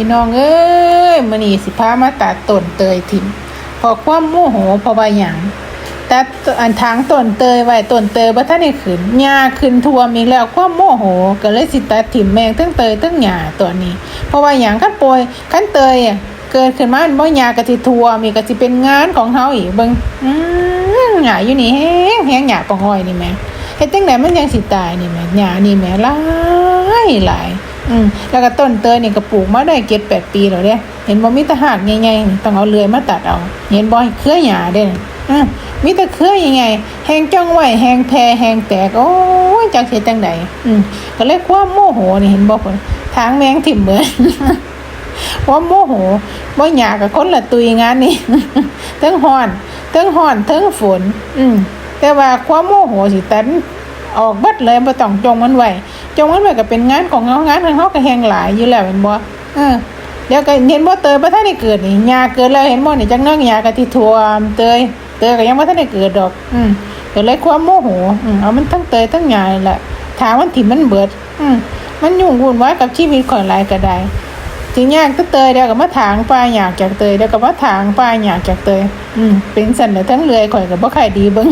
พี่น้องเอ้ยมือนีสิพามาตัดต้นเตยถิ่มพอความโมโหพราะว่าหยังตัดอันทางต้นเตยไว้ต้นเตยบ่ทันได้ขึ้นหญ้าขึ้นท่วมอีกแล้วความโมโหก็เลยสิตัดถิ่มแมงทั้งเตยทั้งหญ้าตัวนี้ เพราะว่าหยังคันป่วยคันเตยอะเกิดขึ้นมาบ่หญ้าก็สิท่วมอีกก็สิเป็นงานของเฮาอีกเบิ่งอือหญ้าอยู่นี่แฮงแฮงหญ้าปองอ้อยนี่แหมเฮ็ดจังไดมันยังสิตายนี่แหมหญ้านี่แหมหลายหลาย อืมแล้วก็ต้นเตยเนี่ยก็ปลูกมาได้เจ็ดแปดปีแล้วเด้เห็นบ่มีแต่หากใหญ่ๆต้องเอาเลื่อยมาตัดเอา เห็นบ่เครือหญ้าเด้อืมมีแต่เครือใหญ่ๆแหงจ้องไหวแหงแพแหงแตก โอ้ยจักเฮ็ดจังไดอืมก็เลยความโมโหนี่เห็นบ่พุ่นทางแมงถิ่มเบิดควาโมโหบ่หยากับคนละตุยงานนี่ทั้งฮ้อนทั้งฮ้อนทั้งฝน อืมแต่ว่าความโมโหสิตันออกเบิดเลยบ่ต้องจงมันไว้ จงมันไว้ก็เป็นงานของเฮางานของเฮาก็แฮงหลายอยู่แล้วแม่นบ่เออเดี๋ยวก็เห็นบ่เตยบ่ทันได้เกิดนี่หญ้าเกิดแล้วเห็นบ่นี่จักน้อยหญ้าก็ที่ท่วมเตยเตยก็ยังบ่ทันได้เกิดดอก อืมก็เลยความโมโหอืมเอามันทั้งเตยทั้งหญ้าแหละถามมันถิ่มมันเบิด อืมมันยุ่งวุ่นวายกับชีวิตข่อยหลายก็ได้ถึงยากก็เตยเดี๋ยวก็มาถางปลาอยากจากเตยเดี๋ยวก็มาถางปลาอยากจากเตยอืมเป็นสันเดี๋ยวทั้งเรือยข่อยกับบ่ใครดีเบิ่ง